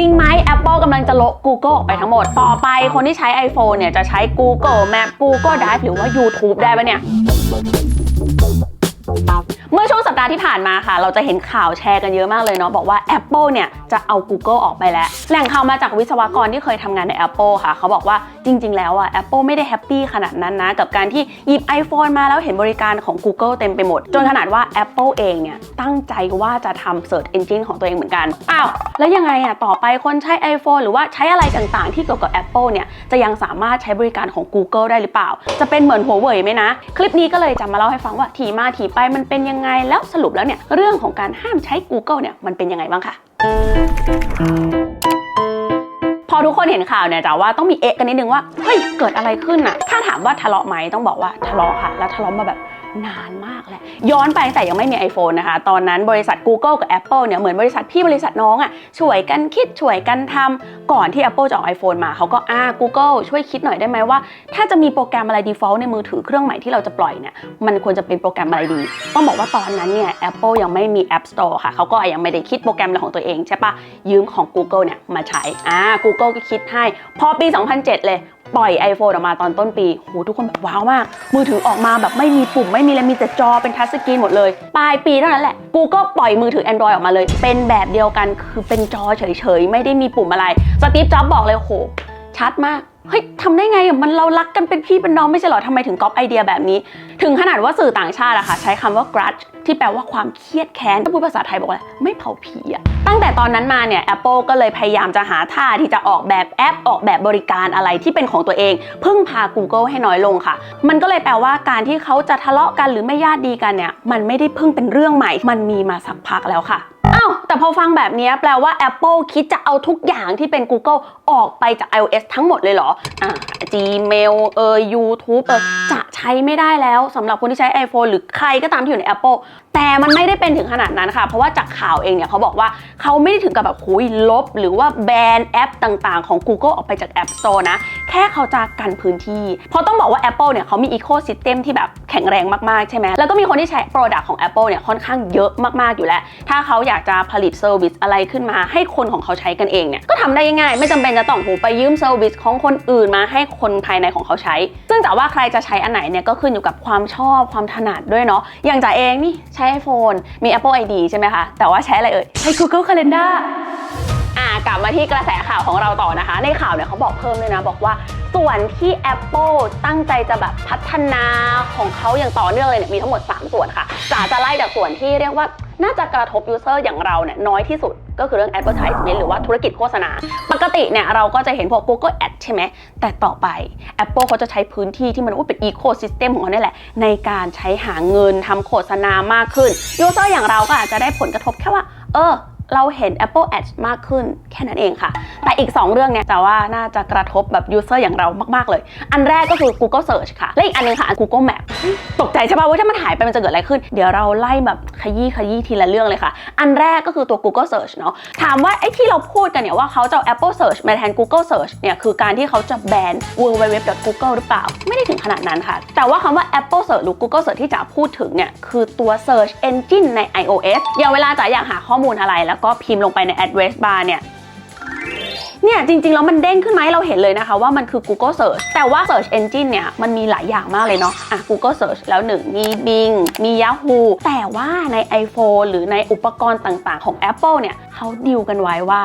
จริงไหม Apple กำลังจะลบ Google ออกไปทั้งหมด ต่อไปคนที่ใช้ iPhone เนี่ยจะใช้ Google Map Google Drive หรือว่า YouTube ได้ปะเนี่ย เมื่อช่วงสัปดาห์ที่ผ่านมาค่ะ เราจะเห็นข่าวแชร์กันเยอะมากเลยเนาะบอกว่า Apple เนี่ยจะเอา Google ออกไปแล้ว แหล่งข่าวมาจากวิศวกรที่เคยทำงานใน Apple ค่ะ เขาบอกว่าจริง ๆ แล้วอะ Apple ไม่ได้แฮปปี้ขนาดนั้นนะ กับการที่หยิบ iPhone มาแล้วเห็นบริการของ Google เต็มไปหมด จนขนาดว่า Apple เองเนี่ยตั้งใจว่าจะทำ Search Engine ของตัวเองเหมือนกัน อ้าว แล้วยังไงอะต่อไปคนใช้ iPhone หรือว่าใช้อะไรต่างๆ ที่เกี่ยวกับ Apple เนี่ยจะยังสามารถใช้บริการของ Google ได้หรือเปล่า จะเป็นเหมือนหัวเว่ยไหมนะ คลิปนี้ก็เลยจะมาเล่าให้ฟังว่าทีมาทีไปมันเป็นยังไงแล้วสรุปแล้วเนี่ยเรื่องของการห้ามใช้ Google เนี่ยมันเป็นยังไงบ้างค่ะพอทุกคนเห็นข่าวเนี่ยจะว่าต้องมีเอะกันนิดนึงว่าเฮ้ยเกิดอะไรขึ้นอะถ้าถามว่าทะเลาะไหมต้องบอกว่าทะเลาะค่ะ แล้วทะเลาะมาแบบ นานมากแหละย้อนไปแต่ยังไม่มี iPhone นะคะ ตอนนั้นบริษัท Google กับ Apple เนี่ยเหมือนบริษัทพี่บริษัทน้องอะช่วยกันคิดช่วยกันทำก่อนที่ Apple จะออก iPhone มาเขาก็อ่า Google ช่วยคิดหน่อยได้ไหมว่า ถ้าจะมีโปรแกรมอะไร default ในมือถือเครื่องใหม่ที่เราจะปล่อยเนี่ยมันควรจะเป็นโปรแกรมอะไรดีต้องบอกว่าตอนนั้นเนี่ย Apple ยังไม่มี App Store ค่ะเขาก็ยังไม่ได้คิดโปรแกรมอะไรของตัวเองใช่ปะยืมของ Google เนี่ยมาใช้อ่า Google ก็คิดให้พอปี 2007 เลย ปล่อย iPhone ออกมาตอนต้นปีโหทุกคนแบบว้าวมาก มือถือออกมาแบบไม่มีปุ่ม ไม่มีอะไรมีแต่จอเป็นทัชสกรีนหมดเลย ปลายปีเท่านั้นแหละ Google ปล่อยมือถือ Android ออกมาเลย เป็นแบบเดียวกันคือเป็นจอเฉยๆ ไม่ได้มีปุ่มอะไรสตีฟจ็อบบอกเลยโหชัดมากเฮ้ยทำได้ไงอะมันเรารักกันเป็นพี่เป็นน้องไม่ใช่หรอทำไมถึงก๊อปไอเดียแบบนี้ ถึงขนาดว่าสื่อต่างชาติอะค่ะ ใช้คำว่า grudge ที่แปลว่าความเครียดแค้นถ้าพูดภาษาไทยบอกว่าไม่เผาผีอะตั้งแต่ตอนนั้นมาเนี่ย Apple ก็เลยพยายามจะหาท่าที่จะออกแบบแอปออกแบบบริการอะไรที่เป็นของตัวเอง พึ่งพา Google ให้น้อยลงค่ะ มันก็เลยแปลว่าการที่เขาจะทะเลาะกันหรือไม่ญาติดีกันเนี่ย มันไม่ได้เพิ่งเป็นเรื่องใหม่ มันมีมาสักพักแล้วค่ะอ้าวแต่พอฟังแบบนี้แปลว่า Apple คิดจะเอาทุกอย่างที่เป็น Google ออกไปจาก iOS ทั้งหมดเลยเหรออ่า Gmail เอ่ย YouTube เอ่ยจะ ช้ไม่ได้แล้วสำหรับคนที่ใช้ iPhone หรือใครก็ตามที่อยู่ใน Apple แต่มันไม่ได้เป็นถึงขนาดนั้นค่ะ เพราะว่าจากข่าวเองเนี่ยเขาบอกว่าเขาไม่ได้ถึงกับแบบคุยลบ หรือว่าแบนแอปต่างๆ ของ Google ออกไปจาก App Store นะ แค่เขาจะกันพื้นที่ เพราะต้องบอกว่า Apple เนี่ยเขามี Ecosystem ที่แบบแข็งแรงมากๆ ใช่ไหมแล้วก็มีคนที่ใช้ Product ของ Apple เนี่ยค่อนข้างเยอะมากๆอยู่แล้ว ถ้าเขาอยากจะผลิตเซอร์วิสอะไรขึ้นมา ให้คนของเขาใช้กันเองเนี่ยก็ทำได้ง่ายไม่จำเป็นจะต้องโหไปยืมเซอร์วิสของคนอื่นมาให้คนภายในของเขาใช้ ซึ่งแต่ว่าใครจะใช้อันไหนเนี่ยก็ขึ้นอยู่กับความชอบความถนัดด้วยเนาะอย่างจ๋าเองนี่ใช้ iPhone มี Apple ID ใช่ไหมคะแต่ว่าใช้อะไรเอ่ยใช้ Google Calendar อ่ากลับมาที่กระแสข่าวของเราต่อนะคะ ในข่าวเนี่ยเขาบอกเพิ่มด้วยนะ บอกว่าส่วนที่ Apple ตั้งใจจะแบบพัฒนาของเขาอย่างต่อเนื่องเลยเนี่ยมีทั้งหมด 3 ส่วนค่ะจ๋าจะไล่จากส่วนที่เรียกว่า น่าจะกระทบยูเซอร์อย่างเราเนี่ยน้อยที่สุดก็คือเรื่อง advertisement หรือว่าธุรกิจโฆษณา ปกติเนี่ยเราก็จะเห็นพวก Google Ad ใช่ไหม แต่ต่อไป Apple เขาจะใช้พื้นที่ที่มันอุ๊ยเป็น ecosystem ของเขาเนี่ยแหละ ในการใช้หาเงินทำโฆษณามากขึ้น ยูเซอร์อย่างเราก็อาจจะได้ผลกระทบแค่ว่า เออเราเห็น Apple Ads มากขึ้นแค่นั้นเองค่ะ แต่อีก 2 เรื่องเนี่ยแต่ว่าน่าจะกระทบแบบยูเซอร์อย่างเรามาก ๆ เลย อันแรกก็คือ Google Search ค่ะ และอีกอันหนึงค่ะ Google Map ตกใจใช่ป่ะว่าถ้ามันหายไปมันจะเกิดอะไรขึ้น เดี๋ยวเราไล่แบบขยี้ขยี้ทีละเรื่องเลยค่ะ อันแรกก็คือตัว Google Search เนาะถามว่าไอ้ที่เราพูดกันเนี่ยว่าเขาจะเอา Apple Search มาแทน Google Search เนี่ยคือการที่เขาจะแบน www.google หรือเปล่า ไม่ได้ถึงขนาดนั้นค่ะ แต่ว่าคำว่า Apple Search หรือ Google Search ที่จะพูดถึงเนี่ยคือตัว Search Engine ใน iOS อย่างเวลาจะอยากหาข้อมูลอะไร แล้วก็พิมพ์ลงไปใน address bar เนี่ย เนี่ยจริงๆแล้วมันเด้งขึ้นมาให้เราเห็นเลยนะคะ ว่ามันคือ Google Search แต่ว่า Search Engine เนี่ยมันมีหลายอย่างมากเลยเนาะอะ Google Search แล้วหนึ่งมี Bing มี Yahoo แต่ว่าใน iPhone หรือในอุปกรณ์ต่างๆ ของ Apple เนี่ยเขาดีลกันไว้ว่า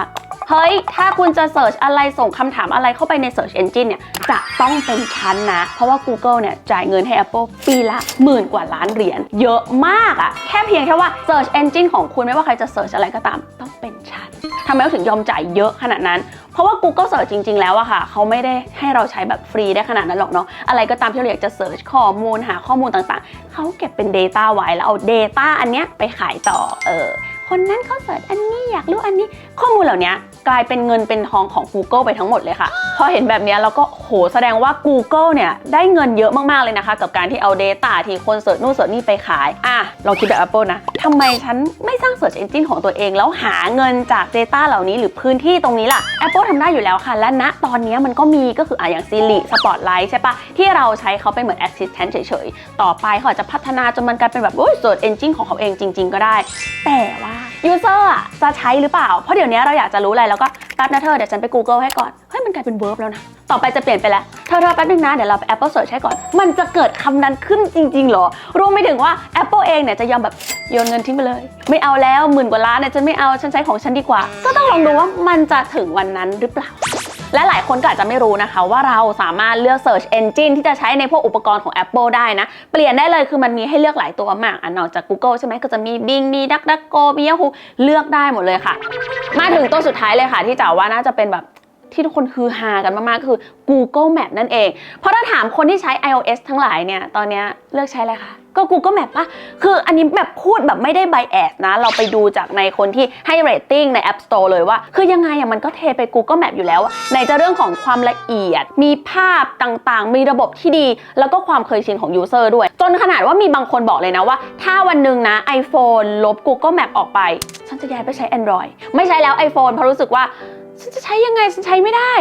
เฮ้ย ถ้าคุณจะ Search อะไรส่งคำถามอะไรเข้าไปใน Search Engine เนี่ย จะต้องเป็นชั้นนะ เพราะว่า Google เนี่ย จ่ายเงินให้ Apple ปีละหมื่นกว่าล้านเหรียญ เยอะมากอะแค่เพียงแค่ว่า Search Engine ของคุณไม่ว่าใครจะ Search อะไรก็ตาม ต้องเป็นชั้นทำไมถึงยอมจ่ายเยอะขนาดนั้น เพราะว่า Google Search จริง ๆ แล้วอะค่ะเขาไม่ได้ให้เราใช้แบบฟรีได้ขนาดนั้นหรอกเนาะอะไรก็ตามที่เราอยากจะ Search ข้อมูลหาข้อมูลต่างๆ เขาเก็บเป็น Data ไว้แล้วเอา Data อันเนี้ยไปขายต่อเออ คนนั้นเขาเสิร์ชอันนี้อยากรู้อันนี้ ข้อมูลเหล่านี้กลายเป็นเงินเป็นทองของ Google ไปทั้งหมดเลยค่ะ พอเห็นแบบนี้เราก็โหแสดงว่า Google เนี่ยได้เงินเยอะมาก ๆ เลยนะคะ กับการที่เอา Data ที่คนเสิร์ชนู่นเสิร์ชนี่ไปขาย อะลองคิดแบบ Apple นะทำไมฉันไม่สร้าง Search Engine ของตัวเอง แล้วหาเงินจาก Data เหล่านี้หรือพื้นที่ตรงนี้ล่ะ Apple ทำได้อยู่แล้วค่ะ และณตอนนี้มันก็มีก็คืออะอย่าง Siri Spotlight ใช่ปะที่เราใช้เขาเป็นเหมือน Assistant เฉยๆต่อไปเขาอาจจะพัฒนาจนมันกลายเป็นแบบโอ้ย Search Engine ของเขาเองจริง ๆ ก็ได้ แต่ว่ายูเซอะจะใช้หรือเปล่า เพราะเดี๋ยวนี้เราอยากจะรู้อะไรแล้วก็แป๊บนะเธอเดี๋ยวฉันไป Google ให้ก่อน เฮ้ยมันกลายเป็น verb แล้วนะ ต่อไปจะเปลี่ยนไปแล้ว เธอเธอแป๊บนึงนะ เดี๋ยวเราไป Apple Search ให้ก่อน มันจะเกิดคำนั้นขึ้นจริง ๆ หรอ รวมไปถึงว่า Apple เองเนี่ยจะยอมแบบโยนเงินทิ้งไปเลย ไม่เอาแล้วหมื่นกว่าล้านเนี่ยฉันไม่เอาฉันใช้ของฉันดีกว่า ก็ต้องลองดูว่ามันจะถึงวันนั้นหรือเปล่า และหลายคนก็อาจจะไม่รู้นะคะ ว่าเราสามารถเลือก Search Engine ที่จะใช้ในพวกอุปกรณ์ของ Apple ได้นะ เปลี่ยนได้เลยคือมันมีให้เลือกหลายตัวมากอันนอกจาก Google ใช่ไหมก็จะมี Bing มี DuckDuckGo มี Yahoo เลือกได้หมดเลยค่ะ มาถึงตัวสุดท้ายเลยค่ะ ที่จ๋าว่าน่าจะเป็นแบบ ที่ทุกคนฮือฮากันมากๆ คือ Google Map นั่นเอง เพราะถ้าถามคนที่ใช้ iOS ทั้งหลายเนี่ย ตอนนี้เลือกใช้อะไรคะ ก็ Google Map ปะคืออันนี้แบบพูดแบบไม่ได้ bias นะ เราไปดูจากในคนที่ให้ rating ใน App Store เลยว่า คือยังไงอะมันก็เทไป Google Map อยู่แล้วอะไหนจะเรื่องของความละเอียด มีภาพต่างๆ มีระบบที่ดี แล้วก็ความเคยชินของ user ด้วย จนขนาดว่ามีบางคนบอกเลยนะว่า ถ้าวันหนึ่งนะ iPhone ลบ Google Map ออกไป ฉันจะย้ายไปใช้ Android ไม่ใช้แล้ว iPhone เพราะรู้สึกว่า ฉันจะใช้ยังไงฉันใช้ไม่ได้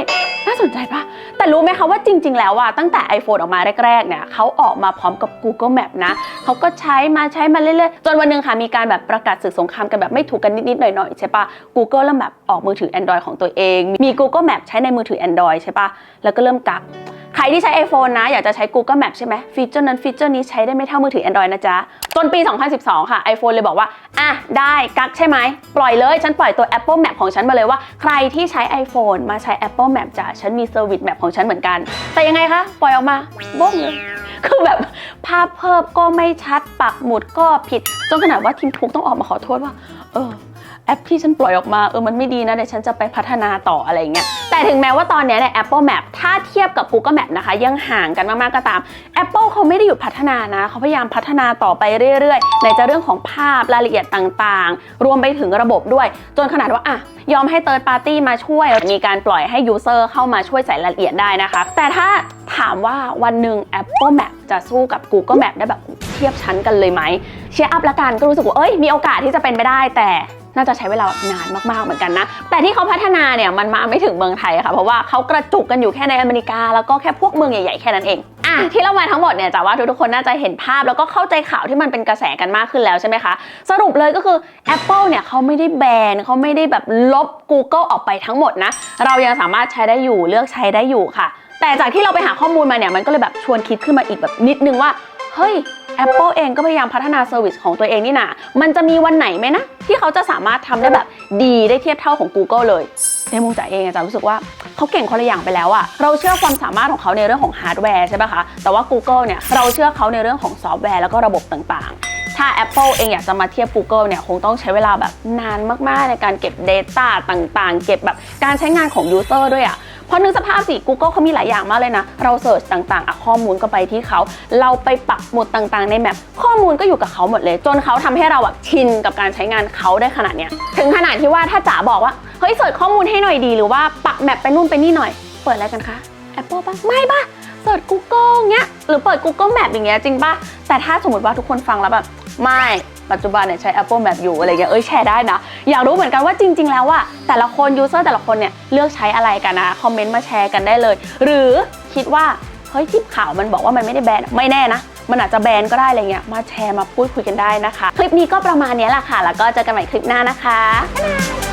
น่าสนใจปะแต่รู้ไหมคะว่าจริง ๆ แล้วอะตั้งแต่ iPhone ออกมาแรก ๆ เนี่ยเขาออกมาพร้อมกับ Google Map นะเขาก็ใช้มาใช้มาเรื่อยๆ จนวันหนึ่งค่ะ มีการแบบประกาศศึกสงครามกันแบบไม่ถูกกันนิด ๆ หน่อย ๆ ใช่ปะ Google เริ่มแบบออกมือถือ Android ของตัวเอง มี Google Map ใช้ในมือถือ Android ใช่ปะแล้วก็เริ่มกัก ใครที่ใช้ iPhone นะ อยากจะใช้ Google Map ใช่ไหมฟีเจอร์นั้นฟีเจอร์นี้ใช้ได้ไม่เท่ามือถือ Android นะจ๊ะ จนปี 2012 ค่ะ iPhone เลยบอกว่า อะ ได้กักใช่ไหม ปล่อยเลย ฉันปล่อยตัว Apple Map ของฉันมาเลยว่า ใครที่ใช้ iPhone มาใช้ Apple Map จ้ะฉันมี Service Map ของฉันเหมือนกัน แต่ยังไงคะ ปล่อยออกมาบ้งเลยคือแบบภาพเพิ่มก็ไม่ชัดปักหมุดก็ผิดจนขนาดว่าทีมทุกต้องออกมาขอโทษว่า เออ แอปที่ฉันปล่อยออกมาเออมันไม่ดีนะเดี๋ยวฉันจะไปพัฒนาต่ออะไรเงี้ยแต่ถึงแม้ว่าตอนเนี้ยเนี่ย Apple Map ถ้าเทียบกับ Google Map นะคะ ยังห่างกันมากๆก็ตาม Apple เขาไม่ได้หยุดพัฒนานะเขาพยายามพัฒนาต่อไปเรื่อยๆในจะเรื่องของภาพรายละเอียดต่างๆ รวมไปถึงระบบด้วย จนขนาดว่าอะยอมให้ Third Party มาช่วย มีการปล่อยให้ User เข้ามาช่วยใส่รายละเอียดได้นะคะ แต่ถ้าถามว่าวันหนึ่ง Apple Map จะสู้กับ Google Map ได้แบบเทียบชั้นกันเลยไหมเชียร์อัพละกันก็รู้สึกว่าเอ้ยมีโอกาสที่จะเป็นไปได้แต่ น่าจะใช้เวลานานมากๆเหมือนกันนะ แต่ที่เขาพัฒนาเนี่ยมันมาไม่ถึงเมืองไทยค่ะ เพราะว่าเขากระจุกกันอยู่แค่ในอเมริกา แล้วก็แค่พวกเมืองใหญ่ๆแค่นั้นเองอะที่เรามาทั้งหมดเนี่ยจะว่าทุกๆคนน่าจะเห็นภาพแล้วก็เข้าใจข่าวที่มันเป็นกระแสกันมากขึ้นแล้วใช่ไหมคะ สรุปเลยก็คือ Apple เนี่ยเขาไม่ได้แบนเขาไม่ได้แบบลบ Google ออกไปทั้งหมดนะ เรายังสามารถใช้ได้อยู่เลือกใช้ได้อยู่ค่ะ แต่จากที่เราไปหาข้อมูลมาเนี่ยมันก็เลยแบบชวนคิดขึ้นมาอีกแบบนิดนึงว่าเฮ้ย Apple เองก็พยายามพัฒนาเซอร์วิสของตัวเองนี่นะมันจะมีวันไหนไหมนะ ที่เขาจะสามารถทำได้แบบดีได้เทียบเท่าของ Google เลย ในมุมจ๋าเองอาจารย์รู้สึกว่าเขาเก่งคนละอย่างไปแล้วอะเราเชื่อความสามารถของเขาในเรื่องของฮาร์ดแวร์ใช่ปะคะ แต่ว่า Google เนี่ยเราเชื่อเขาในเรื่องของซอฟต์แวร์แล้วก็ระบบต่างๆถ้า Apple เองอยากจะมาเทียบ Google เนี่ย คงต้องใช้เวลาแบบนานมาก ๆ ในการเก็บ Data ต่างๆ เก็บแบบการใช้งานของ User ด้วยอะ เพราะนึกสภาพสิ Google เขามีหลายอย่างมากเลยนะ เราเสิร์ชต่างๆอะข้อมูลก็ไปที่เขา เราไปปักหมุดต่างๆ ในแมปข้อมูลก็อยู่กับเขาหมดเลย จนเขาทำให้เราอะชินกับการใช้งานเขาได้ขนาดเนี้ยถึงขนาดที่ว่าถ้าจ๋าบอกว่าเฮ้ยเสิร์ชข้อมูลให้หน่อยดี หรือว่าปักแมปไปนู่นไปนี่หน่อย เปิดอะไรกันคะ Apple ปะไม่ปะเสิร์ช Google เงี้ยหรือเปิด Google Map อย่างเงี้ยจริงปะแต่ถ้าสมมติว่าทุกคนฟังแล้วแบบไม่ ปัจจุบันเนี่ยใช้ Apple Map อยู่อะไรเงี้ยเอ้ยแชร์ได้นะ อยากรู้เหมือนกันว่าจริง ๆ แล้วว่าแต่ละคนยูเซอร์แต่ละคนเนี่ยเลือกใช้อะไรกันนะคอมเมนต์มาแชร์กันได้เลย หรือคิดว่าเฮ้ยที่ข่าวมันบอกว่ามันไม่ได้แบนไม่แน่นะมันอาจจะแบนก็ได้อะไรเงี้ยมาแชร์มาพูดคุยกันได้นะคะ คลิปนี้ก็ประมาณนี้แหละค่ะ แล้วก็เจอกันใหม่คลิปหน้านะคะบ๊ายบาย